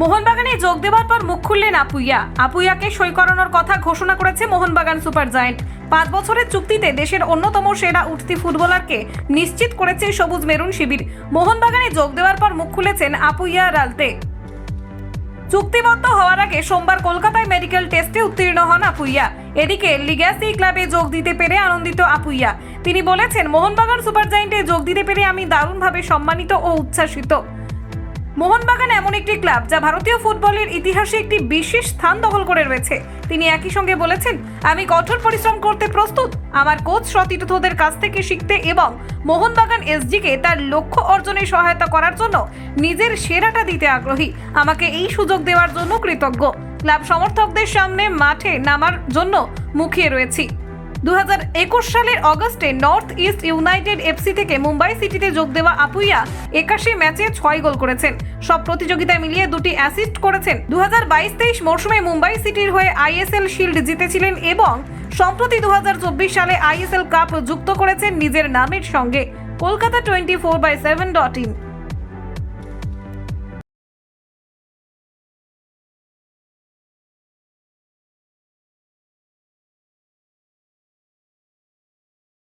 মোহনবাগানে যোগ দেওয়ার পর মুখ খুললেন আপুইয়া। আপুইয়াকে সই করানোর কথা ঘোষণা করেছে মোহনবাগান সুপার জায়েন্ট। পাঁচ বছরের চুক্তিতে দেশের অন্যতম সেরা উঠতি ফুটবলারকে নিশ্চিত করেছে সবুজ মেরুন শিবির। মোহনবাগানে যোগ দেওয়ার পর মুখ খুলেছেন আপুইয়া রালতে। চুক্তিবদ্ধ হওয়ার আগে সোমবার কলকাতায় মেডিকেল টেস্টে উত্তীর্ণ হন আপুইয়া। এদিকে লিগ্যাসি ক্লাবে যোগ দিতে পেরে আনন্দিত আপুইয়া। তিনি বলেছেন, মোহনবাগান সুপার জায়েন্টে যোগ দিতে পেরে আমি দারুণভাবে সম্মানিত ও উচ্ছ্বাসিত। মোহনবাগান এমন একটি ক্লাব যা ভারতীয় ফুটবলের ইতিহাসে একটি বিশেষ স্থান দখল করে রয়েছে। তিনি একই সঙ্গে বলেছেন, আমি কঠোর পরিশ্রম করতে প্রস্তুত। আমার কোচ সতীর্থদের কাছ থেকে শিখতে এবং মোহনবাগান এসজিকে তার লক্ষ্য অর্জনে সহায়তা করার জন্য নিজের সেরাটা দিতে আগ্রহী। আমাকে এই সুযোগ দেওয়ার জন্য কৃতজ্ঞ। ক্লাব সমর্থকদের সামনে মাঠে নামার জন্য মুখিয়ে রয়েছি। দু হাজার একুশ সালের অগস্টে নর্থ ইস্ট ইউনাইটেড এফসি থেকে মুম্বাই সিটিতে যোগ দেওয়া আপুইয়া একাশি ম্যাচে ছয় গোল করেছেন। সব প্রতিযোগিতায় মিলিয়ে দুটি অ্যাসিস্ট করেছেন। দু হাজার বাইশ তেইশ মরশুমে মুম্বাই সিটির হয়ে আইএসএল শিল্ড জিতেছিলেন এবং সম্প্রতি দু হাজার চব্বিশ সালে আইএসএল কাপ যুক্ত করেছেন নিজের নামের সঙ্গে। Kolkata twenty four by seven dot in.